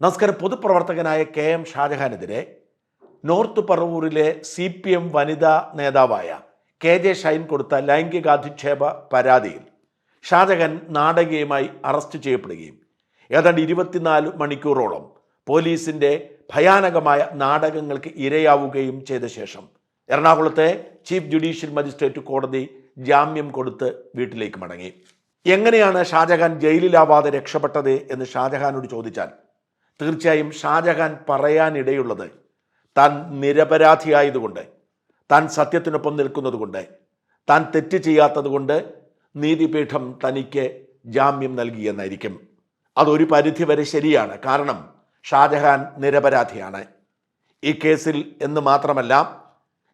നമസ്കാരം. പൊതുപ്രവർത്തകനായ K M ഷാജഹാനെതിരെ നോർത്ത് പറവൂരിലെ സി പി എം വനിതാ നേതാവായ കെ ജെ ഷൈൻ കൊടുത്ത ലൈംഗികാധിക്ഷേപ പരാതിയിൽ ഷാജഹാൻ നാടകീയമായി അറസ്റ്റ് ചെയ്യപ്പെടുകയും ഏതാണ്ട് ഇരുപത്തിനാല് മണിക്കൂറോളം പോലീസിന്റെ ഭയാനകമായ നാടകങ്ങൾക്ക് ഇരയാവുകയും ചെയ്ത ശേഷം എറണാകുളത്തെ ചീഫ് ജുഡീഷ്യൽ മജിസ്ട്രേറ്റ് കോടതി ജാമ്യം കൊടുത്ത് വീട്ടിലേക്ക് മടങ്ങി. എങ്ങനെയാണ് ഷാജഹാൻ ജയിലിലാവാതെ രക്ഷപ്പെട്ടത് എന്ന് ഷാജഹാനോട് ചോദിച്ചാൽ തീർച്ചയായും ഷാജഹാൻ പറയാനിടയുള്ളത് താൻ നിരപരാധിയായതുകൊണ്ട് താൻ സത്യത്തിനൊപ്പം നിൽക്കുന്നതുകൊണ്ട് താൻ തെറ്റ് ചെയ്യാത്തതുകൊണ്ട് നീതിപീഠം തനിക്ക് ജാമ്യം നൽകിയെന്നായിരിക്കും. അതൊരു പരിധിവരെ ശരിയാണ്. കാരണം ഷാജഹാൻ നിരപരാധിയാണ്. ഈ കേസിൽ എന്ന് മാത്രമല്ല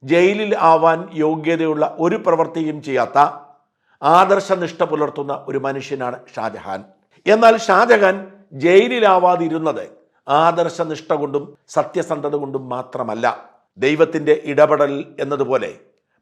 ജയിലിൽ ആവാൻ യോഗ്യതയുള്ള ഒരു പ്രവൃത്തിയും ചെയ്യാത്ത ആദർശനിഷ്ഠ പുലർത്തുന്ന ഒരു മനുഷ്യനാണ് ഷാജഹാൻ. എന്നാൽ ഷാജഹാൻ ജയിലിലാവാതിരുന്നത് ആദർശനിഷ്ഠ കൊണ്ടും സത്യസന്ധത കൊണ്ടും മാത്രമല്ല. ദൈവത്തിന്റെ ഇടപെടൽ എന്നതുപോലെ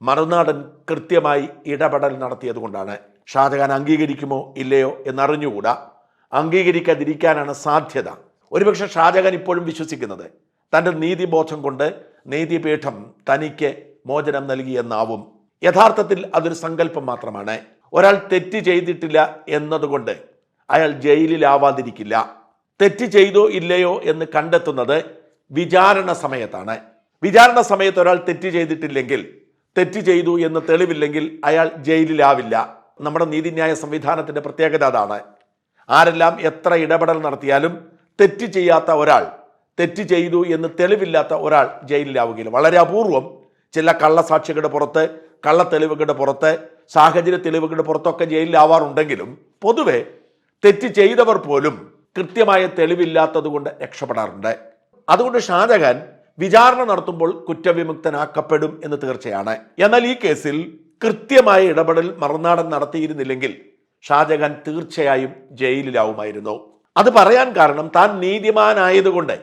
മറുനാടൻ കൃത്യമായി ഇടപെടൽ നടത്തിയതുകൊണ്ടാണ് ഷാജഹാൻ അംഗീകരിക്കുമോ ഇല്ലയോ എന്നറിഞ്ഞുകൂടാ. അംഗീകരിക്കാതിരിക്കാനാണ് സാധ്യത. ഒരുപക്ഷെ ഷാജഹാൻ ഇപ്പോഴും വിശ്വസിക്കുന്നത് തന്റെ നീതിബോധം കൊണ്ട് നീതിപീഠം തനിക്ക് മോചനം നൽകിയെന്നാവും. യഥാർത്ഥത്തിൽ അതൊരു സങ്കല്പം മാത്രമാണ്. ഒരാൾ തെറ്റ് ചെയ്തിട്ടില്ല എന്നതുകൊണ്ട് അയാൾ ജയിലിലാവാതിരിക്കില്ല. തെറ്റ് ചെയ്തോ ഇല്ലയോ എന്ന് കണ്ടെത്തുന്നത് വിചാരണ സമയത്താണ്. വിചാരണ സമയത്ത് ഒരാൾ തെറ്റ് ചെയ്തിട്ടില്ലെങ്കിൽ തെറ്റ് ചെയ്തു എന്ന് തെളിവില്ലെങ്കിൽ അയാൾ ജയിലിലാവില്ല. നമ്മുടെ നീതിന്യായ സംവിധാനത്തിന്റെ പ്രത്യേകത അതാണ്. ആരെല്ലാം എത്ര ഇടപെടൽ നടത്തിയാലും തെറ്റ് ചെയ്യാത്ത ഒരാൾ തെറ്റ് ചെയ്തു എന്ന് തെളിവില്ലാത്ത ഒരാൾ ജയിലിലാവുകയില്ല. വളരെ അപൂർവം ചില കള്ളസാക്ഷികളുടെ പുറത്ത് കള്ളത്തെളിവുകളുടെ പുറത്ത് സാഹചര്യ തെളിവുകളുടെ പുറത്തൊക്കെ ജയിലിലാവാറുണ്ടെങ്കിലും പൊതുവെ തെറ്റ് ചെയ്തവർ പോലും കൃത്യമായ തെളിവില്ലാത്തതുകൊണ്ട് രക്ഷപ്പെടാറുണ്ട്. അതുകൊണ്ട് ഷാജഹാൻ വിചാരണ നടത്തുമ്പോൾ കുറ്റവിമുക്തനാക്കപ്പെടും എന്ന് തീർച്ചയാണ്. എന്നാൽ ഈ കേസിൽ കൃത്യമായ ഇടപെടൽ മറുനാടൻ നടത്തിയിരുന്നില്ലെങ്കിൽ ഷാജഹാൻ തീർച്ചയായും ജയിലിലാവുമായിരുന്നു. അത് പറയാൻ കാരണം താൻ നീതിമാനായതുകൊണ്ട്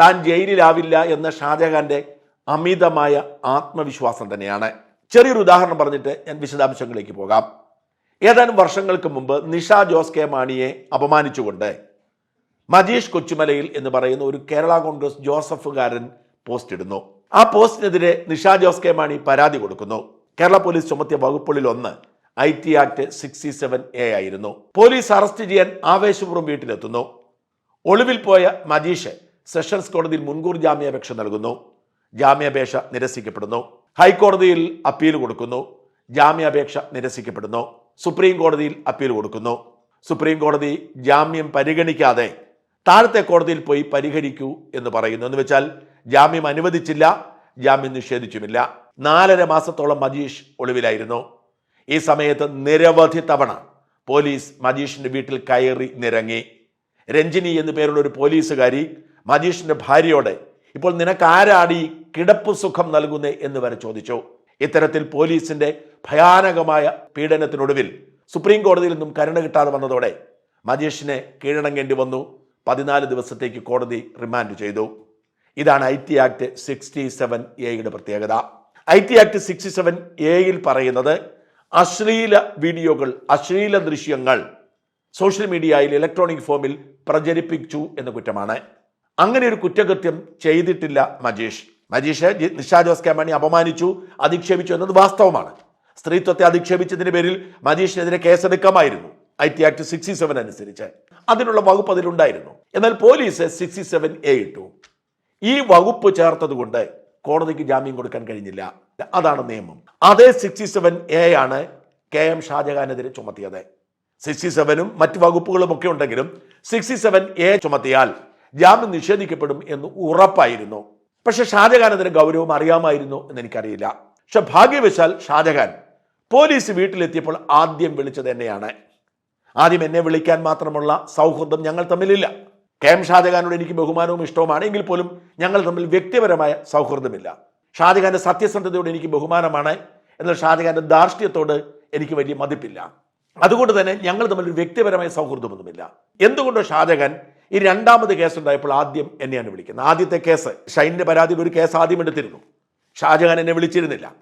താൻ ജയിലിലാവില്ല എന്ന ഷാജഹാന്റെ അമിതമായ ആത്മവിശ്വാസം തന്നെയാണ്. ചെറിയൊരു ഉദാഹരണം പറഞ്ഞിട്ട് ഞാൻ വിശദാംശങ്ങളിലേക്ക് പോകാം. ഏതാനും വർഷങ്ങൾക്ക് മുമ്പ് നിഷ ജോസ് കെ മാണിയെ അപമാനിച്ചുകൊണ്ട് മജീഷ് കൊച്ചുമലയിൽ എന്ന് പറയുന്ന ഒരു കേരള കോൺഗ്രസ് ജോസഫുകാരൻ പോസ്റ്റ് ഇടുന്നു ആ പോസ്റ്റിനെതിരെ നിഷ ജോസ് കെ മാണി പരാതി കൊടുക്കുന്നു. കേരള പോലീസ് ചുമത്തിയ വകുപ്പുകളിൽ ഒന്ന് I T act sixty seven A ആയിരുന്നു. പോലീസ് അറസ്റ്റ് ചെയ്യാൻ ആവേശപൂർവം വീട്ടിലെത്തുന്നു. ഒളിവിൽ പോയ മജീഷ് സെഷൻസ് കോടതിയിൽ മുൻകൂർ ജാമ്യാപേക്ഷ നൽകുന്നു. ജാമ്യാപേക്ഷ നിരസിക്കപ്പെടുന്നു. ഹൈക്കോടതിയിൽ അപ്പീൽ കൊടുക്കുന്നു. ജാമ്യാപേക്ഷ നിരസിക്കപ്പെടുന്നു. സുപ്രീം കോടതിയിൽ അപ്പീൽ കൊടുക്കുന്നു. സുപ്രീം കോടതി ജാമ്യം പരിഗണിക്കാതെ താഴത്തെ കോടതിയിൽ പോയി പരിഹരിക്കൂ എന്ന് പറയുന്നു. എന്ന് വെച്ചാൽ ജാമ്യം അനുവദിച്ചില്ല ജാമ്യം നിഷേധിച്ചുമില്ല. നാലര മാസത്തോളം മജീഷ് ഒളിവിലായിരുന്നു. ഈ സമയത്ത് നിരവധി തവണ പോലീസ് മജീഷിന്റെ വീട്ടിൽ കയറി നിരങ്ങി. രഞ്ജിനി എന്നു പേരുള്ള ഒരു പോലീസുകാരി മജീഷിന്റെ ഭാര്യയോട് ഇപ്പോൾ നിനക്ക് ആരാടി കിടപ്പ് സുഖം നൽകുന്നേ? എന്ന് വരെ ചോദിച്ചു. ഇത്തരത്തിൽ പോലീസിന്റെ ഭയാനകമായ പീഡനത്തിനൊടുവിൽ സുപ്രീം കോടതിയിൽ നിന്നും കരുണ കിട്ടാതെ വന്നതോടെ മജീഷിനെ കീഴടങ്ങേണ്ടി വന്നു. പതിനാല് ദിവസത്തേക്ക് കോടതി റിമാൻഡ് ചെയ്തു. ഇതാണ് I T act sixty seven എയുടെ പ്രത്യേകത. I T act sixty seven എയിൽ പറയുന്നത് അശ്ലീല വീഡിയോകൾ അശ്ലീല ദൃശ്യങ്ങൾ സോഷ്യൽ മീഡിയയിൽ ഇലക്ട്രോണിക് ഫോമിൽ പ്രചരിപ്പിച്ചു എന്ന കുറ്റമാണ്. അങ്ങനെ ഒരു കുറ്റകൃത്യം ചെയ്തിട്ടില്ല മജീഷ്. മജീഷ് നിഷാ ജോസ് കെ മാണി അപമാനിച്ചു അധിക്ഷേപിച്ചു എന്നത് വാസ്തവമാണ്. സ്ത്രീത്വത്തെ അധിക്ഷേപിച്ചതിന്റെ പേരിൽ മജീഷിനെതിരെ കേസെടുക്കാമായിരുന്നു. I T act sixty seven അനുസരിച്ച് അതിനുള്ള വകുപ്പ് അതിലുണ്ടായിരുന്നു. എന്നാൽ പോലീസ് സിക്സ്റ്റി സെവൻ എ ഇട്ടു. ഈ വകുപ്പ് ചേർത്തതുകൊണ്ട് കോടതിക്ക് ജാമ്യം കൊടുക്കാൻ കഴിഞ്ഞില്ല. അതാണ് നിയമം. അതേ സിക്സ്റ്റി സെവൻ എ ആണ് കെ എം ഷാജഹാനെതിരെ ചുമത്തിയത്. സിക്സ്റ്റി സെവനും മറ്റ് വകുപ്പുകളും ഒക്കെ ഉണ്ടെങ്കിലും സിക്സ്റ്റി സെവൻ എ ചുമത്തിയാൽ ജാമ്യം നിഷേധിക്കപ്പെടും എന്ന് ഉറപ്പായിരുന്നു. പക്ഷെ ഷാജഹാനെതിരെ ഗൗരവം അറിയാമായിരുന്നു എന്ന് എനിക്കറിയില്ല. പക്ഷെ ഭാഗ്യവശാൽ ഷാജഹാൻ പോലീസ് വീട്ടിലെത്തിയപ്പോൾ ആദ്യം വിളിച്ചത് എന്നെയാണ്. ആദ്യം എന്നെ വിളിക്കാൻ മാത്രമുള്ള സൗഹൃദം ഞങ്ങൾ തമ്മിലില്ല. കെ എം ഷാജഹാനോട് എനിക്ക് ബഹുമാനവും ഇഷ്ടവുമാണ്. എങ്കിൽ പോലും ഞങ്ങൾ തമ്മിൽ വ്യക്തിപരമായ സൗഹൃദമില്ല. ഷാജഹാന്റെ സത്യസന്ധതയോട് എനിക്ക് ബഹുമാനമാണ്. എന്നാൽ ഷാജഹാന്റെ ധാർഷ്ട്യത്തോട് എനിക്ക് വലിയ മതിപ്പില്ല. അതുകൊണ്ട് തന്നെ ഞങ്ങൾ തമ്മിൽ ഒരു വ്യക്തിപരമായ സൗഹൃദമൊന്നുമില്ല. എന്തുകൊണ്ടോ ഷാജഹാൻ ഈ രണ്ടാമത് കേസ് ഉണ്ടായപ്പോൾ ആദ്യം എന്നെയാണ് വിളിക്കുന്നത്. ആദ്യത്തെ കേസ് ഷൈനിന്റെ പരാതിയിൽ ഒരു കേസ് ആദ്യം എടുത്തിരുന്നു. ഷാജഹാൻ എന്നെ വിളിച്ചിരുന്നില്ല.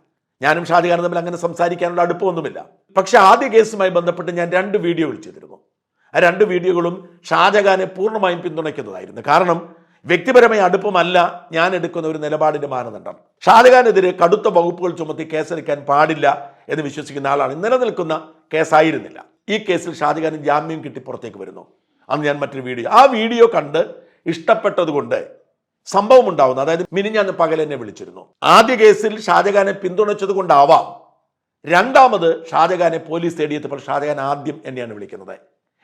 ഞാനും ഷാജഹാനും തമ്മിൽ അങ്ങനെ സംസാരിക്കാനുള്ള അടുപ്പമൊന്നുമില്ല. പക്ഷെ ആദ്യ കേസുമായി ബന്ധപ്പെട്ട് ഞാൻ രണ്ട് വീഡിയോകൾ ചെയ്തിരുന്നു ആ രണ്ട് വീഡിയോകളും ഷാജഹാനെ പൂർണമായും പിന്തുണയ്ക്കുന്നതായിരുന്നു. കാരണം വ്യക്തിപരമായ അടുപ്പമല്ല ഞാൻ എടുക്കുന്ന ഒരു നിലപാടിന്റെ മാനദണ്ഡം. ഷാജഹാനെതിരെ കടുത്ത വകുപ്പുകൾ ചുമത്തി കേസെടുക്കാൻ പാടില്ല എന്ന് വിശ്വസിക്കുന്ന ആളാണ് നിലനിൽക്കുന്ന കേസായിരുന്നില്ല. ഈ കേസിൽ ഷാജഹാന് ജാമ്യം കിട്ടി പുറത്തേക്ക് വരുന്നു. അന്ന് ഞാൻ മറ്റൊരു വീഡിയോ ആ വീഡിയോ കണ്ട് ഇഷ്ടപ്പെട്ടതുകൊണ്ട് സംഭവം ഉണ്ടാവുന്നു അതായത് മിനിഞ്ഞാന്ന് പകൽ എന്നെ വിളിച്ചിരുന്നു. ആദ്യ കേസിൽ ഷാജഹാനെ പിന്തുണച്ചത് കൊണ്ടാവാം. രണ്ടാമത് ഷാജഹാനെ പോലീസ് തേടിയെത്തിയപ്പോൾ ഷാജഹാൻ ആദ്യം എന്നെയാണ് വിളിക്കുന്നത്.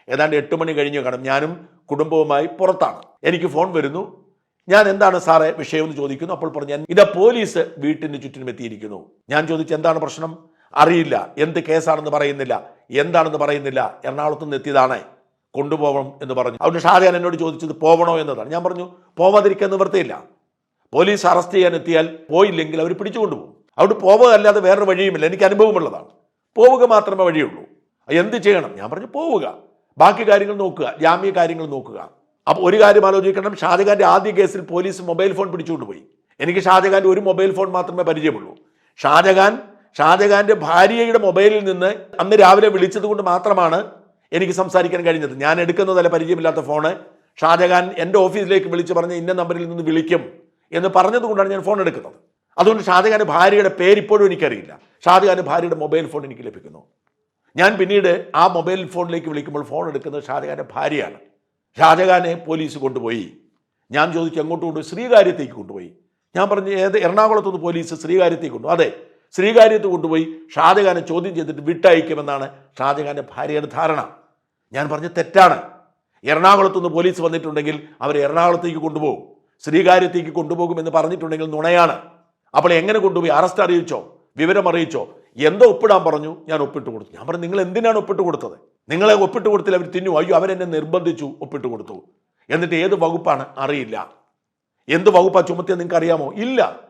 ഏതാണ്ട് എട്ട് മണി കഴിഞ്ഞു കാണും. ഞാനും കുടുംബവുമായി പുറത്താണ്. എനിക്ക് ഫോൺ വരുന്നു. ഞാൻ എന്താണ് സാറേ വിഷയം എന്ന് ചോദിക്കുന്നു. അപ്പോൾ പറഞ്ഞു "ഞാൻ- ഇതാ പോലീസ് വീട്ടിന് ചുറ്റിനും എത്തിയിരിക്കുന്നു. ഞാൻ ചോദിച്ചു എന്താണ് പ്രശ്നം? അറിയില്ല. എന്ത് കേസാണെന്ന് പറയുന്നില്ല. എന്താണെന്ന് പറയുന്നില്ല. എറണാകുളത്ത് നിന്ന് എത്തിയതാണ്. കൊണ്ടുപോകണം എന്ന് പറഞ്ഞു. അതുകൊണ്ട് ഷാജാൻ എന്നോട് ചോദിച്ചത് പോകണോ എന്നതാണ്. ഞാൻ പറഞ്ഞു പോവാതിരിക്കാൻ നിവൃത്തിയില്ല പോലീസ് അറസ്റ്റ് ചെയ്യാൻ എത്തിയാൽ പോയില്ലെങ്കിൽ അവർ പിടിച്ചുകൊണ്ടുപോകും അവിടെ പോവുക അല്ലാതെ വേറൊരു വഴിയുമില്ല. എനിക്ക് അനുഭവമുള്ളതാണ്. പോവുക മാത്രമേ വഴിയുള്ളൂ. എന്ത് ചെയ്യണം? ഞാൻ പറഞ്ഞു പോവുക. ബാക്കി കാര്യങ്ങൾ നോക്കുക. ജാമ്യ കാര്യങ്ങൾ നോക്കുക. അപ്പോൾ ഒരു കാര്യം ആലോചിക്കണം. ഷാജഹാന്റെ ആദ്യ കേസിൽ പോലീസ് മൊബൈൽ ഫോൺ പിടിച്ചുകൊണ്ടുപോയി. എനിക്ക് ഷാജഹാന്റെ ഒരു മൊബൈൽ ഫോൺ മാത്രമേ പരിചയമുള്ളൂ. ഷാജഹാൻ ഷാജഹാന്റെ ഭാര്യയുടെ മൊബൈലിൽ നിന്ന് അന്ന് രാവിലെ വിളിച്ചത് കൊണ്ട് മാത്രമാണ് എനിക്ക് സംസാരിക്കാൻ കഴിഞ്ഞത്. ഞാൻ എടുക്കുന്നതല്ല പരിചയമില്ലാത്ത ഫോണ്. ഷാജഹാൻ എന്റെ ഓഫീസിലേക്ക് വിളിച്ച് പറഞ്ഞ് ഇന്ന നമ്പറിൽ നിന്ന് വിളിക്കും എന്ന് പറഞ്ഞതുകൊണ്ടാണ് ഞാൻ ഫോൺ എടുക്കുന്നത്. അതുകൊണ്ട് ഷാജഹാന്റെ ഭാര്യയുടെ പേര് ഇപ്പോഴും എനിക്കറിയില്ല. ഷാജഹാന്റെ ഭാര്യയുടെ മൊബൈൽ ഫോൺ എനിക്ക് ലഭിക്കുന്നു. ഞാൻ പിന്നീട് ആ മൊബൈൽ ഫോണിലേക്ക് വിളിക്കുമ്പോൾ ഫോൺ എടുക്കുന്നത് ഷാജഹാന്റെ ഭാര്യയാണ്. ഷാജഹാനെ പോലീസ് കൊണ്ടുപോയി. ഞാൻ ചോദിച്ചു എങ്ങോട്ട് കൊണ്ട് ശ്രീകാര്യത്തേക്ക് കൊണ്ടുപോയി. ഞാൻ പറഞ്ഞു ഏത് എറണാകുളത്തുനിന്ന് പോലീസ് ശ്രീകാര്യത്തേക്ക് കൊണ്ടുപോയി? അതെ ശ്രീകാര്യത്ത് കൊണ്ടുപോയി. ഷാജഹാനെ ചോദ്യം ചെയ്തിട്ട് വിട്ടയക്കുമെന്നാണ് ഷാജഹാന്റെ ഭാര്യയുടെ ധാരണ. ഞാൻ പറഞ്ഞ തെറ്റാണ്. എറണാകുളത്തുനിന്ന് പോലീസ് വന്നിട്ടുണ്ടെങ്കിൽ അവർ എറണാകുളത്തേക്ക് കൊണ്ടുപോകും. ശ്രീകാര്യത്തേക്ക് കൊണ്ടുപോകുമെന്ന് പറഞ്ഞിട്ടുണ്ടെങ്കിൽ നുണയാണ്. അപ്പോൾ എങ്ങനെ കൊണ്ടുപോയി? അറസ്റ്റ് അറിയിച്ചോ? വിവരം അറിയിച്ചോ? എന്തോ ഒപ്പിടാൻ പറഞ്ഞു ഞാൻ ഒപ്പിട്ട് കൊടുത്തു. ഞാൻ പറഞ്ഞു നിങ്ങൾ എന്തിനാണ് ഒപ്പിട്ട് കൊടുത്തത്? നിങ്ങളെ ഒപ്പിട്ട് കൊടുത്തിൽ അവർ തിന്നു. അയ്യോ അവരെന്നെ നിർബന്ധിച്ചു ഒപ്പിട്ട് കൊടുത്തു. എന്നിട്ട് ഏത് വകുപ്പാണ്? അറിയില്ല. എന്ത് വകുപ്പാ ചുമത്തിയത് നിങ്ങൾക്ക് അറിയാമോ? ഇല്ല.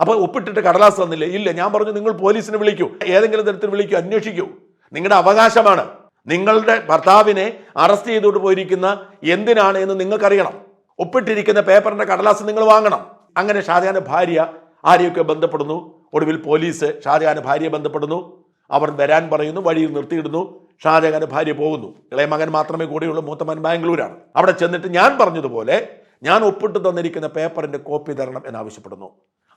അപ്പൊ ഒപ്പിട്ടിട്ട് കടലാസ് തന്നില്ലേ? ഇല്ല. ഞാൻ പറഞ്ഞു നിങ്ങൾ പോലീസിനെ വിളിക്കൂ. ഏതെങ്കിലും തരത്തിൽ വിളിക്കൂ അന്വേഷിക്കൂ. നിങ്ങളുടെ അവകാശമാണ്. നിങ്ങളുടെ ഭർത്താവിനെ അറസ്റ്റ് ചെയ്തുകൊണ്ട് പോയിരിക്കുന്ന എന്തിനാണ് എന്ന് നിങ്ങൾക്കറിയണം. ഒപ്പിട്ടിരിക്കുന്ന പേപ്പറിന്റെ കടലാസ് നിങ്ങൾ വാങ്ങണം. അങ്ങനെ ഷാജഹാന്റെ ഭാര്യ ആരെയൊക്കെ ബന്ധപ്പെടുന്നു? ഒടുവിൽ പോലീസ് ഷാജഹാന്റെ ഭാര്യയെ ബന്ധപ്പെടുന്നു. അവർ വരാൻ പറയുന്നു വഴിയിൽ നിർത്തിയിടുന്നു. ഷാജഹാന്റെ ഭാര്യ പോകുന്നു. ഇളയ മകൻ മാത്രമേ കൂടെയുള്ളൂ മൂത്തമൻ ബാംഗ്ലൂരാണ്. അവിടെ ചെന്നിട്ട് ഞാൻ പറഞ്ഞതുപോലെ ഞാൻ ഒപ്പിട്ട് തന്നിരിക്കുന്ന പേപ്പറിന്റെ കോപ്പി തരണം എന്നാവശ്യപ്പെടുന്നു.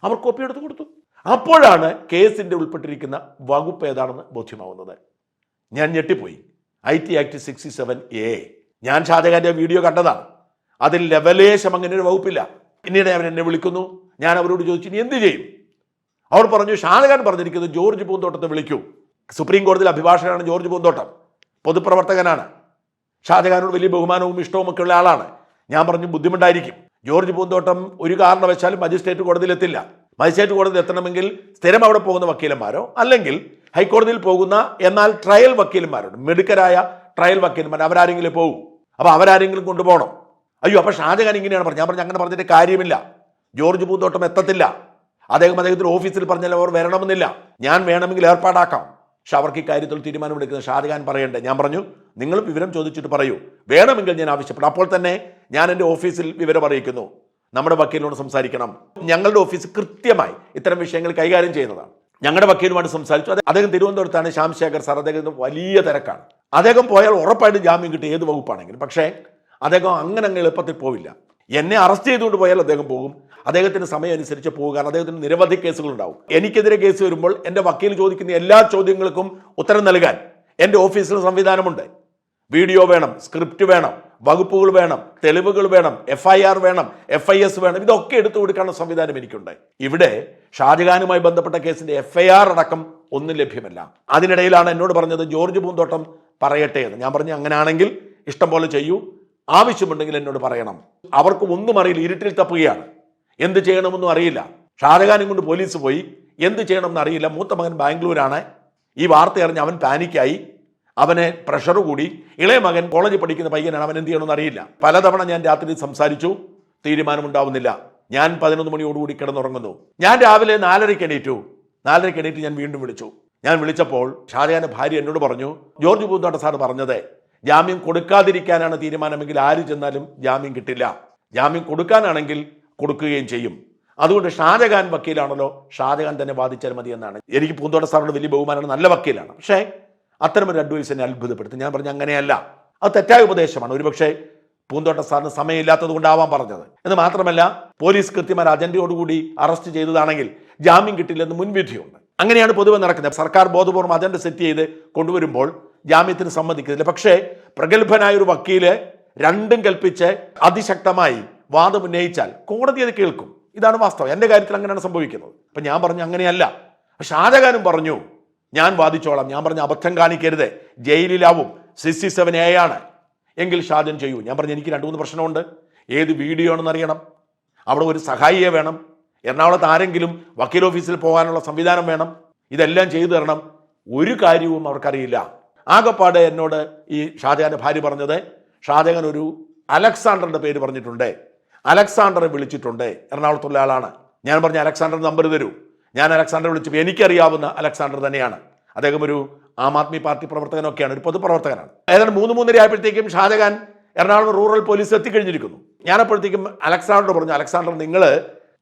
അവർ കോപ്പി എടുത്തു കൊടുത്തു. അപ്പോഴാണ് കേസിന്റെ ഉൾപ്പെട്ടിരിക്കുന്ന വകുപ്പ് ഏതാണെന്ന് ബോധ്യമാവുന്നത്. ഞാൻ ഞെട്ടിപ്പോയി. I T act sixty seven A ഞാൻ ഷാജഹാന്റെ വീഡിയോ കണ്ടതാണ്. അതിൽ ലെവലേശം അങ്ങനെ ഒരു വകുപ്പില്ല. പിന്നീട് അവൻ എന്നെ വിളിക്കുന്നു. ഞാൻ അവരോട് ചോദിച്ചു ഇനി എന്ത് ചെയ്യും? അവർ പറഞ്ഞു ഷാജഹാൻ പറഞ്ഞിരിക്കുന്നത് ജോർജ് പൂന്തോട്ടത്തെ വിളിക്കൂ. സുപ്രീം കോടതിയിൽ അഭിഭാഷകനാണ് ജോർജ് പൂന്തോട്ടം. പൊതുപ്രവർത്തകനാണ്. ഷാജഹാനോട് വലിയ ബഹുമാനവും ഇഷ്ടവും ഒക്കെ ഉള്ള ആളാണ്. ഞാൻ പറഞ്ഞു ബുദ്ധിമുട്ടായിരിക്കും. ജോർജ് പൂന്തോട്ടം ഒരു കാരണവശാലും മജിസ്ട്രേറ്റ് കോടതിയിലെത്തില്ല മജിസ്ട്രേറ്റ് കോടതിയിൽ എത്തണമെങ്കിൽ സ്ഥിരം അവിടെ പോകുന്ന വക്കീലന്മാരോ? അല്ലെങ്കിൽ ഹൈക്കോടതിയിൽ പോകുന്ന എന്നാൽ ട്രയൽ വക്കീലന്മാരുണ്ട്. മിടുക്കരായ ട്രയൽ വക്കീലന്മാർ. അവരാരെങ്കിലും പോകും അപ്പൊ അവരാരെങ്കിലും കൊണ്ടുപോകണം. അയ്യോ അപ്പൊ ഷാജഹാൻ ഇങ്ങനെയാണ് പറഞ്ഞത്. ഞാൻ പറഞ്ഞു അങ്ങനെ പറഞ്ഞിട്ട് കാര്യമില്ല. ജോർജ് പൂന്തോട്ടം എത്തത്തില്ല. അദ്ദേഹം അദ്ദേഹത്തിന്റെ ഓഫീസിൽ പറഞ്ഞാൽ അവർ വരണമെന്നില്ല. ഞാൻ വേണമെങ്കിൽ ഏർപ്പാടാക്കാം. പക്ഷെ അവർക്ക് ഈ കാര്യത്തിൽ തീരുമാനമെടുക്കുന്ന ഷാജഹാൻ പറയണ്ടേ? ഞാൻ പറഞ്ഞു നിങ്ങൾ വിവരം ചോദിച്ചിട്ട് പറയൂ. വേണമെങ്കിൽ ഞാൻ ആവശ്യപ്പെടും. അപ്പോൾ തന്നെ ഞാൻ എന്റെ ഓഫീസിൽ വിവരം അറിയിക്കുന്നു. നമ്മുടെ വക്കീലിനോട് സംസാരിക്കണം. ഞങ്ങളുടെ ഓഫീസ് കൃത്യമായി ഇത്തരം വിഷയങ്ങൾ കൈകാര്യം ചെയ്യുന്നതാണ്. ഞങ്ങളുടെ വക്കീലുമായിട്ട് സംസാരിച്ചു. അദ്ദേഹം തിരുവനന്തപുരത്താണ് ശ്യാം ശേഖർ സാർ അദ്ദേഹത്തിന് വലിയ തിരക്കാണ്. അദ്ദേഹം പോയാൽ ഉറപ്പായിട്ട് ജാമ്യം കിട്ടും ഏത് വകുപ്പാണെങ്കിലും. പക്ഷേ അദ്ദേഹം അങ്ങനെ അങ്ങ് എളുപ്പത്തിൽ പോവില്ല. എന്നെ അറസ്റ്റ് ചെയ്തുകൊണ്ട് പോയാൽ അദ്ദേഹം പോകും. അദ്ദേഹത്തിന് സമയം അനുസരിച്ച് പോകുക അദ്ദേഹത്തിന് നിരവധി കേസുകൾ ഉണ്ടാവും എനിക്കെതിരെ കേസ് വരുമ്പോൾ എന്റെ വക്കീൽ ചോദിക്കുന്ന എല്ലാ ചോദ്യങ്ങൾക്കും ഉത്തരം നൽകാൻ എന്റെ ഓഫീസിൽ സംവിധാനമുണ്ട്. വീഡിയോ വേണം സ്ക്രിപ്റ്റ് വേണം വകുപ്പുകൾ വേണം തെളിവുകൾ വേണം എഫ് ഐ ആർ വേണം എഫ് ഐ എസ് വേണം ഇതൊക്കെ എടുത്തു കൊടുക്കാനുള്ള സംവിധാനം എനിക്കുണ്ട്. ഇവിടെ ഷാജഹാനുമായി ബന്ധപ്പെട്ട കേസിന്റെ എഫ് ഐ ആർ അടക്കം ഒന്നും ലഭ്യമല്ല. അതിനിടയിലാണ് എന്നോട് പറഞ്ഞത് ജോർജ് പൂന്തോട്ടം പറയട്ടെ എന്ന്. ഞാൻ പറഞ്ഞു അങ്ങനെയാണെങ്കിൽ ഇഷ്ടം പോലെ ചെയ്യൂ. ആവശ്യമുണ്ടെങ്കിൽ എന്നോട് പറയണം. അവർക്ക് ഒന്നും അറിയില്ല ഇരുട്ടിൽ തപ്പുകയാണ്. എന്ത് ചെയ്യണമെന്നും അറിയില്ല. ഷാജഹാനും കൊണ്ട് പോലീസ് പോയി. എന്ത് ചെയ്യണമെന്ന് അറിയില്ല. മൂത്ത മകൻ ബാംഗ്ലൂരാണ്. ഈ വാർത്ത അറിഞ്ഞ് അവൻ പാനിക്കായി അവന് പ്രഷർ കൂടി. ഇളയ മകൻ കോളേജിൽ പഠിക്കുന്ന പയ്യനാണ്. അവൻ എന്ത് ചെയ്യണമെന്ന് അറിയില്ല. പലതവണ ഞാൻ രാത്രി സംസാരിച്ചു. തീരുമാനമുണ്ടാവുന്നില്ല. ഞാൻ പതിനൊന്ന് മണിയോടുകൂടി കിടന്നുറങ്ങുന്നു. ഞാൻ രാവിലെ നാലരയ്ക്ക് എണീറ്റു. നാലരയ്ക്ക് എണീറ്റ് ഞാൻ വീണ്ടും വിളിച്ചു. ഞാൻ വിളിച്ചപ്പോൾ ഷാജഹാന്റെ ഭാര്യ എന്നോട് പറഞ്ഞു ജോർജ് പൂന്തോട്ട സാർ പറഞ്ഞത് ജാമ്യം കൊടുക്കാതിരിക്കാനാണ് തീരുമാനമെങ്കിൽ ആര് ചെന്നാലും ജാമ്യം കിട്ടില്ല. ജാമ്യം കൊടുക്കാനാണെങ്കിൽ കൊടുക്കുകയും ചെയ്യും. അതുകൊണ്ട് ഷാജഹാൻ വക്കീലാണല്ലോ. ഷാജഹാൻ തന്നെ വാദിച്ചാൽ മതി എന്നാണ് എനിക്ക് പൂന്തോട്ട സാറിനോട് വലിയ ബഹുമാനമാണ്. നല്ല വക്കീലാണ്. പക്ഷേ അത്തരമൊരു അഡ്വൈസ് എന്നെ അത്ഭുതപ്പെടുത്തി. ഞാൻ പറഞ്ഞു അങ്ങനെയല്ല. അത് തെറ്റായ ഉപദേശമാണ്. ഒരുപക്ഷെ പൂന്തോട്ട സാറിന് സമയമില്ലാത്തത് കൊണ്ടാവാൻ പറഞ്ഞത്. എന്ന് മാത്രമല്ല പോലീസ് കൃത്യമായ അജണ്ടയോടുകൂടി അറസ്റ്റ് ചെയ്തതാണെങ്കിൽ ജാമ്യം കിട്ടില്ലെന്ന് മുൻവിധിയുണ്ട്. അങ്ങനെയാണ് പൊതുവെ നടക്കുന്നത്. സർക്കാർ ബോധപൂർവം അജണ്ട സെറ്റ് ചെയ്ത് കൊണ്ടുവരുമ്പോൾ ജാമ്യത്തിന് സമ്മതിക്കുന്നില്ല പക്ഷേ പ്രഗത്ഭനായ ഒരു വക്കീൽ രണ്ടും കൽപ്പിച്ച് അതിശക്തമായി വാദം ഉന്നയിച്ചാൽ കോടതി അത് കേൾക്കും. ഇതാണ് വാസ്തവം. എന്റെ കാര്യത്തിൽ അങ്ങനെയാണ് സംഭവിക്കുന്നത്. അപ്പം ഞാൻ പറഞ്ഞു അങ്ങനെയല്ല. ഷാജഹാനും പറഞ്ഞു ഞാൻ വാദിച്ചോളാം. ഞാൻ പറഞ്ഞ അബദ്ധം കാണിക്കരുത്. ജയിലിലാവും. സിക്സ്റ്റി സെവൻ എ ആണ്. എങ്കിൽ ഷാജൻ ചെയ്യൂ. ഞാൻ പറഞ്ഞു എനിക്ക് രണ്ട് മൂന്ന് പ്രശ്നമുണ്ട്. ഏത് വീഡിയോ ആണെന്ന് അറിയണം. അവിടെ ഒരു സഹായിയെ വേണം. എറണാകുളത്ത് ആരെങ്കിലും വക്കീൽ ഓഫീസിൽ പോകാനുള്ള സംവിധാനം വേണം. ഇതെല്ലാം ചെയ്തു തരണം. ഒരു കാര്യവും അവർക്കറിയില്ല. ആകെപ്പാട് എന്നോട് ഈ ഷാജഹാന്റെ ഭാര്യ പറഞ്ഞത് ഷാജഹാൻ ഒരു അലക്സാണ്ടറിന്റെ പേര് പറഞ്ഞിട്ടുണ്ട്. അലക്സാണ്ടറെ വിളിച്ചിട്ടുണ്ട്. എറണാകുളത്തുള്ള ആളാണ്. ഞാൻ പറഞ്ഞ അലക്സാണ്ടർ നമ്പർ തരൂ. ഞാൻ അലക്സാണ്ടർ വിളിച്ചപ്പോൾ എനിക്കറിയാവുന്ന അലക്സാണ്ടർ തന്നെയാണ്. അദ്ദേഹം ഒരു ആം ആദ്മി പാർട്ടി പ്രവർത്തകനൊക്കെയാണ് ഒരു പൊതുപ്രവർത്തകനാണ്. ഏതാണ്ട് മൂന്ന് മൂന്നര ആയപ്പോഴത്തേക്കും ഷാജഹാൻ എറണാകുളം റൂറൽ പോലീസ് എത്തിക്കഴിഞ്ഞിരിക്കുന്നു. ഞാനപ്പോഴത്തേക്കും അലക്സാണ്ടർ പറഞ്ഞു അലക്സാണ്ടർ നിങ്ങൾ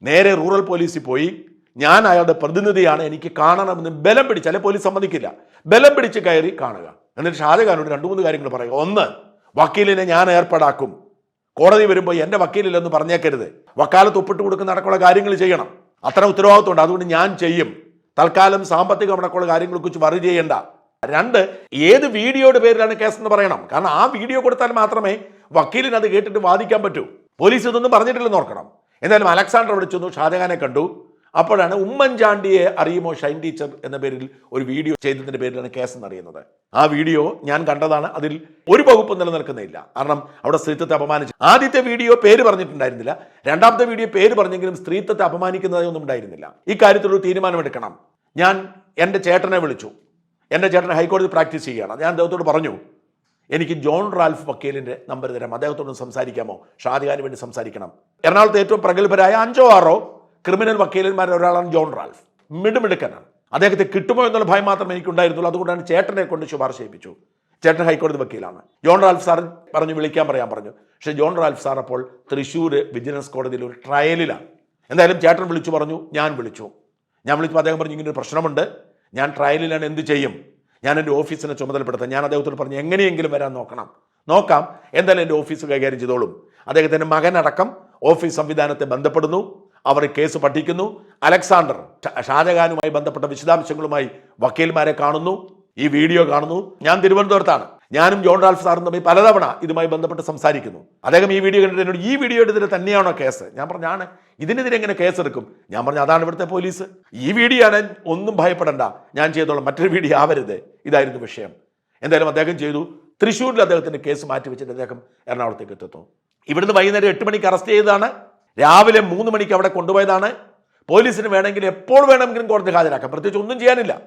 നേരെ റൂറൽ പോലീസിൽ പോയി ഞാൻ അയാളുടെ പ്രതിനിധിയാണ് എനിക്ക് കാണണമെന്ന് ബലം പിടിച്ച് അല്ലെ പോലീസ് സമ്മതിക്കില്ല ബലം പിടിച്ച് കയറി കാണുക. എന്നിട്ട് ഷാജഹാനോട് രണ്ട് മൂന്ന് കാര്യങ്ങൾ പറയുക ഒന്ന് വക്കീലിനെ ഞാൻ ഏർപ്പാടാക്കും. കോടതി വരുമ്പോൾ എന്റെ വക്കീലില്ലെന്ന് പറഞ്ഞേക്കരുത്. വക്കാലത്ത് ഒപ്പിട്ട് കൊടുക്കുന്ന അടക്കമുള്ള കാര്യങ്ങൾ ചെയ്യണം. അത്ര ഉത്തരവാദിത്വമുണ്ട്. അതുകൊണ്ട് ഞാൻ ചെയ്യും. തൽക്കാലം സാമ്പത്തിക അടക്കമുള്ള കാര്യങ്ങളെ കുറിച്ച് വറി ചെയ്യേണ്ട. രണ്ട് ഏത് വീഡിയോയുടെ പേരിലാണ് കേസ് എന്ന് പറയണം. കാരണം ആ വീഡിയോ കൊടുത്താൽ മാത്രമേ വക്കീലിന് അത് കേട്ടിട്ട് വാദിക്കാൻ പറ്റൂ. പോലീസ് ഇതൊന്നും പറഞ്ഞിട്ടില്ലെന്ന് ഓർക്കണം. എന്തായാലും അലക്സാണ്ടർ വിളിച്ചു ഷാജഹാനെ കണ്ടു. അപ്പോഴാണ് ഉമ്മൻചാണ്ടിയെ അറിയുമോ ഷൈൻ ടീച്ചർ എന്ന പേരിൽ ഒരു വീഡിയോ ചെയ്തതിന്റെ പേരിലാണ് കേസ് എന്നറിയുന്നത്. ആ വീഡിയോ ഞാൻ കണ്ടതാണ്. അതിൽ ഒരു വകുപ്പ് നിലനിൽക്കുന്നില്ല. കാരണം അവിടെ സ്ത്രീത്വത്തെ അപമാനിച്ചു ആദ്യത്തെ വീഡിയോ പേര് പറഞ്ഞിട്ടുണ്ടായിരുന്നില്ല. രണ്ടാമത്തെ വീഡിയോ പേര് പറഞ്ഞെങ്കിലും സ്ത്രീത്വത്തെ അപമാനിക്കുന്നതായി ഒന്നും ഉണ്ടായിരുന്നില്ല. ഇക്കാര്യത്തിൽ ഒരു തീരുമാനമെടുക്കണം. ഞാൻ എന്റെ ചേട്ടനെ വിളിച്ചു. എന്റെ ചേട്ടൻ ഹൈക്കോടതി പ്രാക്ടീസ് ചെയ്യുകയാണ്. ഞാൻ അദ്ദേഹത്തോട് പറഞ്ഞു എനിക്ക് ജോൺ റാൽഫ് വക്കീലിന്റെ നമ്പർ തരാം. അദ്ദേഹത്തോട് സംസാരിക്കാമോ? ഷാജഹാന് വേണ്ടി സംസാരിക്കണം. എറണാകുളത്ത് ഏറ്റവും പ്രഗത്ഭരായ അഞ്ചോ ആറോ ക്രിമിനൽ വക്കീലന്മാരിൽ ഒരാളാണ് ജോൺ റാൽഫ്. മിടുമിടുക്കനാണ്. അദ്ദേഹത്തെ കിട്ടുമോ എന്നുള്ള ഭയം മാത്രമേ എനിക്കുണ്ടായിരുന്നുള്ളൂ. അതുകൊണ്ടാണ് ചേട്ടനെ കൊണ്ട് ശുപാർശ ചെയ്യിപ്പിച്ചു. ചേട്ടൻ ഹൈക്കോടതി വക്കീലാണ്. ജോൺ റാൽഫ് സാർ പറഞ്ഞു വിളിക്കാൻ പറയാൻ പറഞ്ഞു. പക്ഷേ ജോൺ റാൽഫ് സാർ അപ്പോൾ തൃശ്ശൂർ വിജിലൻസ് കോടതിയിൽ ഒരു ട്രയലിലാണ്. എന്തായാലും ചേട്ടൻ വിളിച്ചു പറഞ്ഞു ഞാൻ വിളിച്ചു. ഞാൻ വിളിച്ചപ്പോൾ അദ്ദേഹം പറഞ്ഞു ഇങ്ങനൊരു പ്രശ്നമുണ്ട്. ഞാൻ ട്രയലിലാണ് എന്ത് ചെയ്യും? ഞാൻ എന്റെ ഓഫീസിനെ ചുമതലപ്പെടുത്താം. ഞാൻ അദ്ദേഹത്തോട് പറഞ്ഞു എങ്ങനെയെങ്കിലും വരാൻ നോക്കണം. നോക്കാം. എന്തായാലും എന്റെ ഓഫീസ് കൈകാര്യം ചെയ്തോളും. അദ്ദേഹത്തിന്റെ മകനടക്കം ഓഫീസ് സംവിധാനത്തെ ബന്ധപ്പെടുന്നു. അവർ കേസ് പഠിക്കുന്നു. അലക്സാണ്ടർ ഷാജഹാനുമായി ബന്ധപ്പെട്ട വിശദാംശങ്ങളുമായി വക്കീൽമാരെ കാണുന്നു. ഈ വീഡിയോ കാണുന്നു. ഞാൻ തിരുവനന്തപുരത്താണ്. ഞാനും ജോൺ റാൽഫ് സാറും തമ്മിൽ പലതവണ ഇതുമായി ബന്ധപ്പെട്ട് സംസാരിക്കുന്നു. അദ്ദേഹം ഈ വീഡിയോ കണ്ടിട്ട് എന്നോട് ഈ വീഡിയോ എടുത്തിട്ട് തന്നെയാണോ കേസ്? ഞാൻ പറഞ്ഞാണ് ഇതിനെതിരെ എങ്ങനെ കേസ് എടുക്കും? ഞാൻ പറഞ്ഞു അതാണ് ഇവിടുത്തെ പോലീസ്. ഈ വീഡിയോ ആണ്. ഒന്നും ഭയപ്പെടണ്ട. ഞാൻ ചെയ്തോളാം. മറ്റൊരു വീഡിയോ ആവരുത്. ഇതായിരുന്നു വിഷയം. എന്തായാലും അദ്ദേഹം ചെയ്തു. തൃശ്ശൂരിൽ അദ്ദേഹത്തിന്റെ കേസ് മാറ്റി വെച്ചിട്ട് അദ്ദേഹം എറണാകുളത്തേക്ക് എത്തുന്നു. ഇവിടുന്ന് വൈകുന്നേരം എട്ട് മണിക്ക് അറസ്റ്റ് ചെയ്തതാണ് രാവിലെ മൂന്ന് മണിക്ക് അവിടെ കൊണ്ടുപോയതാണ്. പോലീസിന് വേണമെങ്കിൽ എപ്പോൾ വേണമെങ്കിലും കോടതി ഹാജരാക്കാം. പ്രത്യേകിച്ച് ഒന്നും ചെയ്യാനില്ല.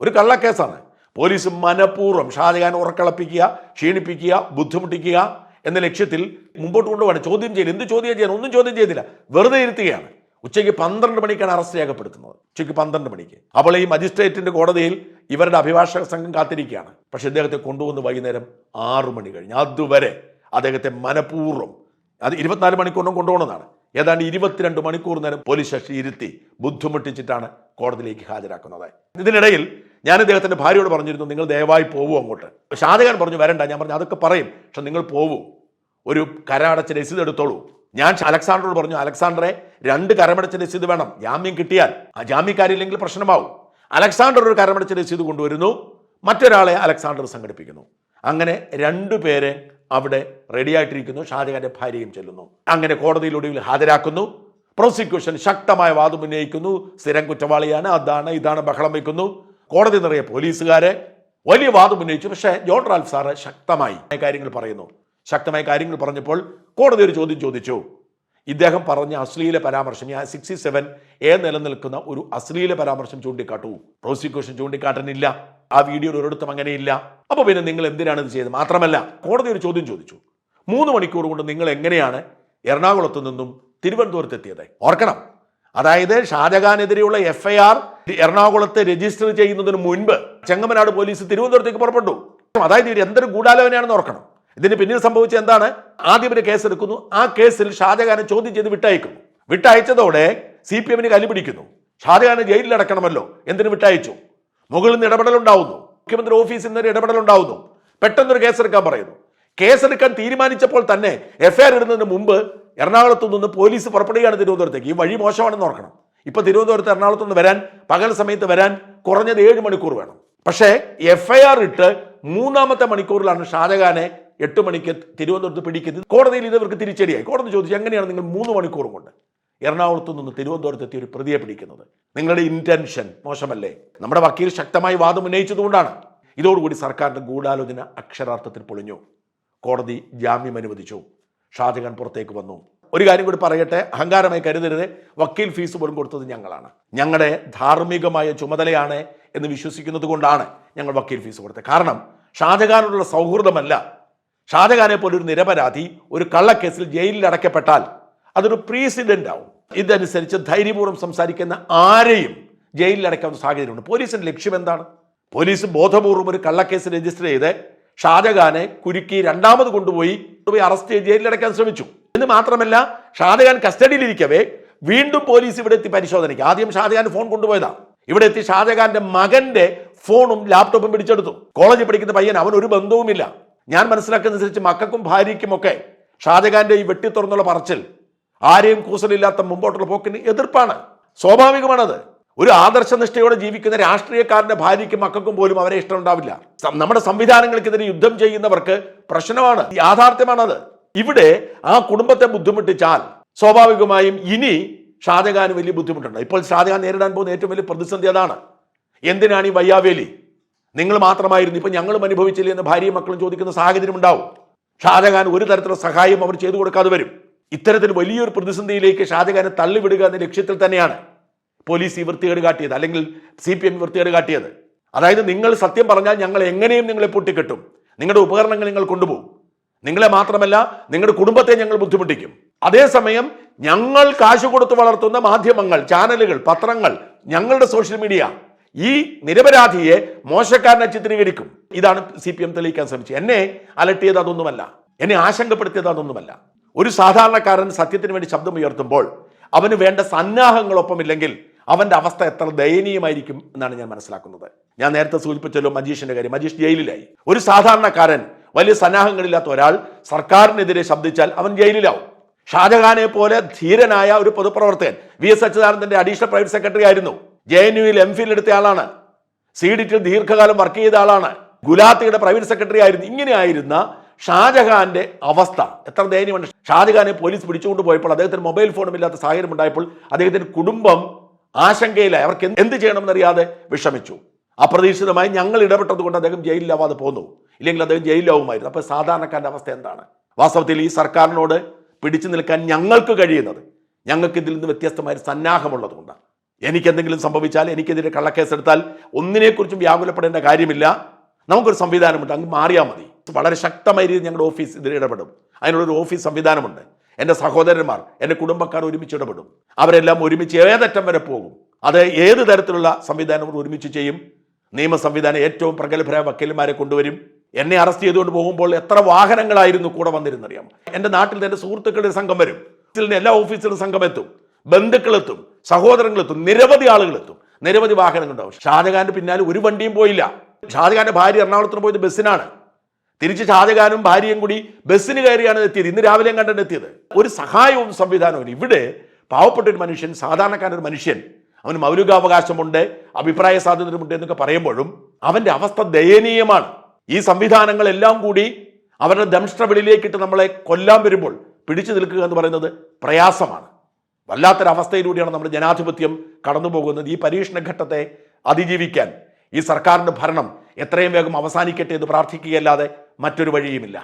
ഒരു കള്ളക്കേസാണ്. പോലീസ് മനഃപൂർവം ഷാജഹാൻ ഉറക്കളപ്പിക്കുക ക്ഷീണിപ്പിക്കുക ബുദ്ധിമുട്ടിക്കുക എന്ന ലക്ഷ്യത്തിൽ മുമ്പോട്ട് കൊണ്ടുപോകണം ചോദ്യം ചെയ്യൽ എന്ത് ചോദ്യം ചെയ്യാൻ? ഒന്നും ചോദ്യം ചെയ്തില്ല വെറുതെ ഇരുത്തുകയാണ്. ഉച്ചയ്ക്ക് പന്ത്രണ്ട് മണിക്കാണ് അറസ്റ്റ് രേഖപ്പെടുത്തുന്നത് ഉച്ചയ്ക്ക് പന്ത്രണ്ട് മണിക്ക്. അപ്പോൾ ഈ മജിസ്ട്രേറ്റിന്റെ കോടതിയിൽ ഇവരുടെ അഭിഭാഷക സംഘം കാത്തിരിക്കുകയാണ്. പക്ഷെ ഇദ്ദേഹത്തെ കൊണ്ടുവന്ന് വൈകുന്നേരം ആറു മണി കഴിഞ്ഞ്. അതുവരെ അദ്ദേഹത്തെ മനഃപൂർവം അത് ഇരുപത്തിനാല് മണിക്കൂറിനും കൊണ്ടുപോകുന്നതാണ് ഏതാണ്ട് ഇരുപത്തിരണ്ട് മണിക്കൂർ നേരം പോലീസ് സ്റ്റേഷൻ ഇരുത്തി ബുദ്ധിമുട്ടിച്ചിട്ടാണ് കോടതിയിലേക്ക് ഹാജരാക്കുന്നത്. ഇതിനിടയിൽ ഞാൻ ഇദ്ദേഹത്തിന്റെ ഭാര്യയോട് പറഞ്ഞിരുന്നു നിങ്ങൾ ദയവായി പോകൂ അങ്ങോട്ട്. ഷാജഹാൻ പറഞ്ഞു വരണ്ട. ഞാൻ പറഞ്ഞു അതൊക്കെ പറയും പക്ഷെ നിങ്ങൾ പോവൂ. ഒരു കരമടച്ച രസീത് എടുത്തോളൂ. ഞാൻ അലക്സാണ്ടറോട് പറഞ്ഞു അലക്സാണ്ടറെ രണ്ട് കരമടച്ച രസീത് വേണം. ജാമ്യം കിട്ടിയാൽ ആ ജാമ്യക്കാരില്ലെങ്കിൽ പ്രശ്നമാവും. അലക്സാണ്ടർ ഒരു കരമടച്ച രസീത് കൊണ്ടുവരുന്നു മറ്റൊരാളെ അലക്സാണ്ടർ സംഘടിപ്പിക്കുന്നു. അങ്ങനെ രണ്ടു പേരെ അവിടെ റെഡിയായിട്ടിരിക്കുന്നു ഷാജഹാന്റെ ഭാര്യയും ചെല്ലുന്നു. അങ്ങനെ കോടതിയിൽ ഒടുവിൽ ഹാജരാക്കുന്നു. പ്രോസിക്യൂഷൻ ശക്തമായ വാദം ഉന്നയിക്കുന്നു. സ്ഥിരം കുറ്റവാളിയാണ് അതാണ് ഇതാണ് ബഹളം വയ്ക്കുന്നു. കോടതി നിറയെ പോലീസുകാരെ വലിയ വാദം ഉന്നയിച്ചു. പക്ഷേ ജോൺ റാൽഫ് സാറ് ശക്തമായി കാര്യങ്ങൾ പറയുന്നു. ശക്തമായ കാര്യങ്ങൾ പറഞ്ഞപ്പോൾ കോടതി ഒരു ചോദ്യം ചോദിച്ചു. ഇദ്ദേഹം പറഞ്ഞ അശ്ലീല പരാമർശം ഞാൻ സിക്സ്റ്റി സെവൻ എ നിലനിൽക്കുന്ന ഒരു അശ്ലീല പരാമർശം ചൂണ്ടിക്കാട്ടൂ. പ്രോസിക്യൂഷൻ ചൂണ്ടിക്കാട്ടനില്ല. ആ വീഡിയോയിൽ ഒരിടത്തും അങ്ങനെയില്ല. അപ്പൊ പിന്നെ നിങ്ങൾ എന്തിനാണ് ഇത് ചെയ്തത്? മാത്രമല്ല കോടതി ഒരു ചോദ്യം ചോദിച്ചു. മൂന്ന് മണിക്കൂർ കൊണ്ട് നിങ്ങൾ എങ്ങനെയാണ് എറണാകുളത്ത് നിന്നും തിരുവനന്തപുരത്ത് എത്തിയത് ഓർക്കണം. അതായത് ഷാജഹാനെതിരെയുള്ള എഫ് ഐ ആർ എറണാകുളത്ത് രജിസ്റ്റർ ചെയ്യുന്നതിന് മുൻപ് ചെങ്ങമനാട് പോലീസ് തിരുവനന്തപുരത്തേക്ക് പുറപ്പെട്ടു. അതായത് ഇവർ എന്തൊരു ഗൂഢാലോചനയാണെന്ന് ഓർക്കണം. ഇതിന് പിന്നീട് സംഭവിച്ചത് എന്താണ്? ആദ്യം ഒരു കേസ് എടുക്കുന്നു. ആ കേസിൽ ഷാജഹാനെ ചോദ്യം ചെയ്ത് വിട്ടയക്കുന്നു. വിട്ടയച്ചതോടെ സി പി എമ്മിന് കലി പിടിക്കുന്നു. ഷാജഹാനെ ജയിലിൽ അടക്കണമല്ലോ. എന്തിനു വിട്ടയച്ചു? മുകളിൽ നിന്ന് ഇടപെടലുണ്ടാവുന്നു മുഖ്യമന്ത്രി ഓഫീസിൽ നിന്ന് ഇടപെടലുണ്ടാവുന്നു പെട്ടെന്നൊരു കേസ് എടുക്കാൻ പറയുന്നു. കേസെടുക്കാൻ തീരുമാനിച്ചപ്പോൾ തന്നെ എഫ്ഐആർ ഇടുന്നതിന് മുമ്പ് എറണാകുളത്തു നിന്ന് പോലീസ് പുറപ്പെടുകയാണ് തിരുവനന്തപുരത്തേക്ക്. ഈ വഴി മോശമാണെന്ന് ഓർക്കണം. ഇപ്പൊ തിരുവനന്തപുരത്ത് എറണാകുളത്ത് നിന്ന് വരാൻ പകൽ സമയത്ത് വരാൻ കുറഞ്ഞത് ഏഴ് മണിക്കൂർ വേണം. പക്ഷേ എഫ്ഐആർ ഇട്ട് മൂന്നാമത്തെ മണിക്കൂറിലാണ് ഷാജഹാനെ എട്ട് മണിക്ക് തിരുവനന്തപുരത്ത് പിടിക്കുന്നത് കോടതിയിൽ ഇത് ഇവർക്ക് തിരിച്ചടിയായി. കോടതി ചോദിച്ചു എങ്ങനെയാണ് നിങ്ങൾ മൂന്ന് മണിക്കൂർ കൊണ്ട് എറണാകുളത്ത് നിന്ന് തിരുവനന്തപുരത്ത് എത്തിയ ഒരു പ്രതിയെ പിടിക്കുന്നത്? നിങ്ങളുടെ ഇന്റൻഷൻ മോശമല്ലേ? നമ്മുടെ വക്കീൽ ശക്തമായി വാദം ഉന്നയിച്ചതുകൊണ്ടാണ്. ഇതോടുകൂടി സർക്കാരിന്റെ ഗൂഢാലോചന അക്ഷരാർത്ഥത്തിൽ പൊളിഞ്ഞു. കോടതി ജാമ്യം അനുവദിച്ചു. ഷാജഹാൻ പുറത്തേക്ക് വന്നു. ഒരു കാര്യം കൂടി പറയട്ടെ അഹങ്കാരമായി കരുതരുത്. വക്കീൽ ഫീസ് പോലും കൊടുത്തത് ഞങ്ങളാണ്. ഞങ്ങളുടെ ധാർമ്മികമായ ചുമതലയാണ് എന്ന് വിശ്വസിക്കുന്നത് കൊണ്ടാണ് ഞങ്ങൾ വക്കീൽ ഫീസ് കൊടുത്തത്. കാരണം ഷാജഹാനോടുള്ള സൗഹൃദമല്ല ഷാജഹാനെ പോലെ ഒരു നിരപരാധി ഒരു കള്ളക്കേസിൽ ജയിലിൽ അടയ്ക്കപ്പെട്ടാൽ അതൊരു പ്രീസിഡന്റ് ആവും. ഇതനുസരിച്ച് ധൈര്യപൂർവം സംസാരിക്കുന്ന ആരെയും ജയിലിൽ അടയ്ക്കാവുന്ന സാഹചര്യമുണ്ട്. പോലീസിന്റെ ലക്ഷ്യം എന്താണ്? പോലീസ് ബോധപൂർവം ഒരു കള്ളക്കേസ് രജിസ്റ്റർ ചെയ്ത് ഷാജഹാനെ കുരുക്കി രണ്ടാമത് കൊണ്ടുപോയി അറസ്റ്റ് ചെയ്ത് ജയിലിൽ അടയ്ക്കാൻ ശ്രമിച്ചു. എന്ന് മാത്രമല്ല ഷാജഹാൻ കസ്റ്റഡിയിലിരിക്കവേ വീണ്ടും പോലീസ് ഇവിടെ എത്തി പരിശോധനയ്ക്ക്. ആദ്യം ഷാജഹാൻ ഫോൺ കൊണ്ടുപോയതാണ് ഇവിടെ എത്തി ഷാജഹാന്റെ മകന്റെ ഫോണും ലാപ്ടോപ്പും പിടിച്ചെടുത്തു. കോളേജിൽ പഠിക്കുന്ന പയ്യൻ അവൻ ഒരു ബന്ധവുമില്ല. ഞാൻ മനസ്സിലാക്കുന്നതനുസരിച്ച് മക്കൾക്കും ഭാര്യയ്ക്കുമൊക്കെ ഷാജഹാന്റെ ഈ വെട്ടി തുറന്നുള്ള പറച്ചിൽ ആരെയും കൂസലില്ലാത്ത മുമ്പോട്ടുള്ള പോക്കിന് എതിർപ്പാണ്. സ്വാഭാവികമാണത്. ഒരു ആദർശനിഷ്ഠയോടെ ജീവിക്കുന്ന രാഷ്ട്രീയക്കാരന്റെ ഭാര്യയ്ക്കും മക്കൾക്കും പോലും അവരെ ഇഷ്ടമുണ്ടാവില്ല നമ്മുടെ സംവിധാനങ്ങൾക്കെതിരെ യുദ്ധം ചെയ്യുന്നവർക്ക് പ്രശ്നമാണ്. യാഥാർത്ഥ്യമാണത്. ഇവിടെ ആ കുടുംബത്തെ ബുദ്ധിമുട്ടിച്ചാൽ സ്വാഭാവികമായും ഇനി ഷാജഹാന് വലിയ ബുദ്ധിമുട്ടുണ്ട്. ഇപ്പോൾ ഷാജഹാൻ നേരിടാൻ പോകുന്ന ഏറ്റവും വലിയ പ്രതിസന്ധി അതാണ്. എന്തിനാണ് ഈ വയ്യാവേലി? നിങ്ങൾ മാത്രമായിരുന്നു. ഇപ്പൊ ഞങ്ങളും അനുഭവിച്ചില്ലേ എന്ന് ഭാര്യയും മക്കളും ചോദിക്കുന്ന സാഹചര്യം ഉണ്ടാവും. ഷാജഹാൻ ഒരു തരത്തിലുള്ള സഹായം അവർ ചെയ്തു കൊടുക്കാതെ വരും. ഇത്തരത്തിൽ വലിയൊരു പ്രതിസന്ധിയിലേക്ക് ഷാജഹാനെ തള്ളിവിടുക എന്ന ലക്ഷ്യത്തിൽ തന്നെയാണ് പോലീസ് ഈ വൃത്തികേട് കാട്ടിയത് അല്ലെങ്കിൽ സി പി എം വൃത്തികേട് കാട്ടിയത്. അതായത് നിങ്ങൾ സത്യം പറഞ്ഞാൽ ഞങ്ങൾ എങ്ങനെയും നിങ്ങളെ പൊട്ടിക്കെട്ടും. നിങ്ങളുടെ ഉപകരണങ്ങൾ നിങ്ങൾ കൊണ്ടുപോകും. നിങ്ങളെ മാത്രമല്ല നിങ്ങളുടെ കുടുംബത്തെ ഞങ്ങൾ ബുദ്ധിമുട്ടിക്കും. അതേസമയം ഞങ്ങൾ കാശ് കൊടുത്ത് വളർത്തുന്ന മാധ്യമങ്ങൾ ചാനലുകൾ പത്രങ്ങൾ ഞങ്ങളുടെ സോഷ്യൽ മീഡിയ ഈ നിരപരാധിയെ മോശക്കാരനെ ചിത്രീകരിക്കും. ഇതാണ് സി പി എം തെളിയിക്കാൻ ശ്രമിച്ചത്. എന്നെ അലട്ടിയത് അതൊന്നുമല്ല. എന്നെ ആശങ്കപ്പെടുത്തിയത് അതൊന്നുമല്ല. ഒരു സാധാരണക്കാരൻ സത്യത്തിന് വേണ്ടി ശബ്ദമുയർത്തുമ്പോൾ അവന് വേണ്ട സന്നാഹങ്ങളൊപ്പമില്ലെങ്കിൽ അവന്റെ അവസ്ഥ എത്ര ദയനീയമായിരിക്കും എന്നാണ് ഞാൻ മനസ്സിലാക്കുന്നത്. ഞാൻ നേരത്തെ സൂചിപ്പിച്ചല്ലോ മജീഷിന്റെ കാര്യം. മജീഷ് ജയിലിലായി. ഒരു സാധാരണക്കാരൻ വലിയ സന്നാഹങ്ങളില്ലാത്ത ഒരാൾ സർക്കാരിനെതിരെ ശബ്ദിച്ചാൽ അവൻ ജയിലിലാവും. ഷാജഹാനെ പോലെ ധീരനായ ഒരു പൊതുപ്രവർത്തകൻ വി എസ് അച്യുതാനന്ദന്റെ അഡീഷണൽ പ്രൈവറ്റ് സെക്രട്ടറി ആയിരുന്നു. ജെ എൻ യുയിൽ എം ഫിൽ എടുത്ത ആളാണ്. സി ഡിറ്റിൽ ദീർഘകാലം വർക്ക് ചെയ്ത ആളാണ്. ഗുലാത്തിയുടെ പ്രൈവറ്റ് സെക്രട്ടറി ആയിരുന്നു. ഇങ്ങനെ ആയിരുന്ന ഷാജഹാന്റെ അവസ്ഥ. എത്ര ദയനീയമാണ്. ഷാജഹാനെ പോലീസ് പിടിച്ചുകൊണ്ട് പോയപ്പോൾ അദ്ദേഹത്തിന് മൊബൈൽ ഫോണും ഇല്ലാത്ത സാഹചര്യം ഉണ്ടായപ്പോൾ അദ്ദേഹത്തിന്റെ കുടുംബം ആശങ്കയിലായി. അവർക്ക് എന്ത് ചെയ്യണമെന്നറിയാതെ വിഷമിച്ചു. അപ്രതീക്ഷിതമായി ഞങ്ങൾ ഇടപെട്ടത് കൊണ്ട് അദ്ദേഹം ജയിലിലാവാതെ പോന്നു. ഇല്ലെങ്കിൽ അദ്ദേഹം ജയിലിലാവുമായിരുന്നു. അപ്പോൾ സാധാരണക്കാരന്റെ അവസ്ഥ എന്താണ്? വാസ്തവത്തിൽ ഈ സർക്കാരിനോട് പിടിച്ചു നിൽക്കാൻ ഞങ്ങൾക്ക് കഴിയുന്നത്. ഞങ്ങൾക്ക് ഇതിൽ നിന്ന് വ്യത്യസ്തമായ ഒരു സന്നാഹമുള്ളത് കൊണ്ടാണ് എനിക്ക് എന്തെങ്കിലും സംഭവിച്ചാൽ എനിക്കെതിരെ കള്ളക്കേസ് എടുത്താൽ ഒന്നിനെക്കുറിച്ചും വ്യാകുലപ്പെടേണ്ട കാര്യമില്ല. നമുക്കൊരു സംവിധാനമുണ്ട് അങ്ങ് മാറിയാൽ മതി. വളരെ ശക്തമായ രീതിയിൽ ഞങ്ങളുടെ ഓഫീസ് ഇതിൽ ഇടപെടും. അതിനുള്ളൊരു ഓഫീസ് സംവിധാനമുണ്ട്. എന്റെ സഹോദരന്മാർ എന്റെ കുടുംബക്കാർ ഒരുമിച്ച് ഇടപെടും. അവരെല്ലാം ഒരുമിച്ച് ഏതറ്റം വരെ പോകും. അത് ഏത് തരത്തിലുള്ള സംവിധാനവും ഒരുമിച്ച് ചെയ്യും? നിയമ സംവിധാനം ഏറ്റവും പ്രഗത്ഭരായ വക്കീലന്മാരെ കൊണ്ടുവരും. എന്നെ അറസ്റ്റ് ചെയ്തുകൊണ്ട് പോകുമ്പോൾ എത്ര വാഹനങ്ങളായിരുന്നു കൂടെ വന്നിരുന്നറിയാം എന്റെ നാട്ടിൽ എന്റെ സുഹൃത്തുക്കളുടെ സംഘം വരും. എല്ലാ ഓഫീസിലും സംഘം എത്തും ബന്ധുക്കളെത്തും. സഹോദരങ്ങളെത്തും നിരവധി ആളുകളെത്തും. നിരവധി വാഹനങ്ങൾ വാഹനങ്ങളുണ്ടാവും. ഷാജഹാന്റെ പിന്നാലെ ഒരു വണ്ടിയും പോയില്ല. ഷാജഹാന്റെ ഭാര്യ എറണാകുളത്തിന് പോയത് ബസ്സിനാണ്. തിരിച്ച് ഷാജഹാനും ഭാര്യയും കൂടി ബസ്സിന് കയറിയാണ് എത്തിയത്. ഇന്ന് രാവിലെയും കണ്ടാണ് എത്തിയത്? ഒരു സഹായവും സംവിധാനവും ഇവിടെ പാവപ്പെട്ട ഒരു മനുഷ്യൻ സാധാരണക്കാരൻ ഒരു മനുഷ്യൻ അവന് മൗലികാവകാശമുണ്ട് അഭിപ്രായ സ്വാതന്ത്ര്യമുണ്ട് എന്നൊക്കെ പറയുമ്പോഴും അവന്റെ അവസ്ഥ ദയനീയമാണ്. ഈ സംവിധാനങ്ങളെല്ലാം കൂടി അവരുടെ ദംഷ്ടവിളിയിലേക്കിട്ട് നമ്മളെ കൊല്ലാൻ വരുമ്പോൾ പിടിച്ചു നിൽക്കുക എന്ന് പറയുന്നത് പ്രയാസമാണ്. വല്ലാത്തൊരവസ്ഥയിലൂടെയാണ് നമ്മുടെ ജനാധിപത്യം കടന്നു പോകുന്നത് ഈ പരീക്ഷണഘട്ടത്തെ അതിജീവിക്കാൻ ഈ സർക്കാരിന്റെ ഭരണം എത്രയും വേഗം അവസാനിക്കട്ടെ എന്ന് പ്രാർത്ഥിക്കുകയല്ലാതെ മറ്റൊരു വഴിയുമില്ല.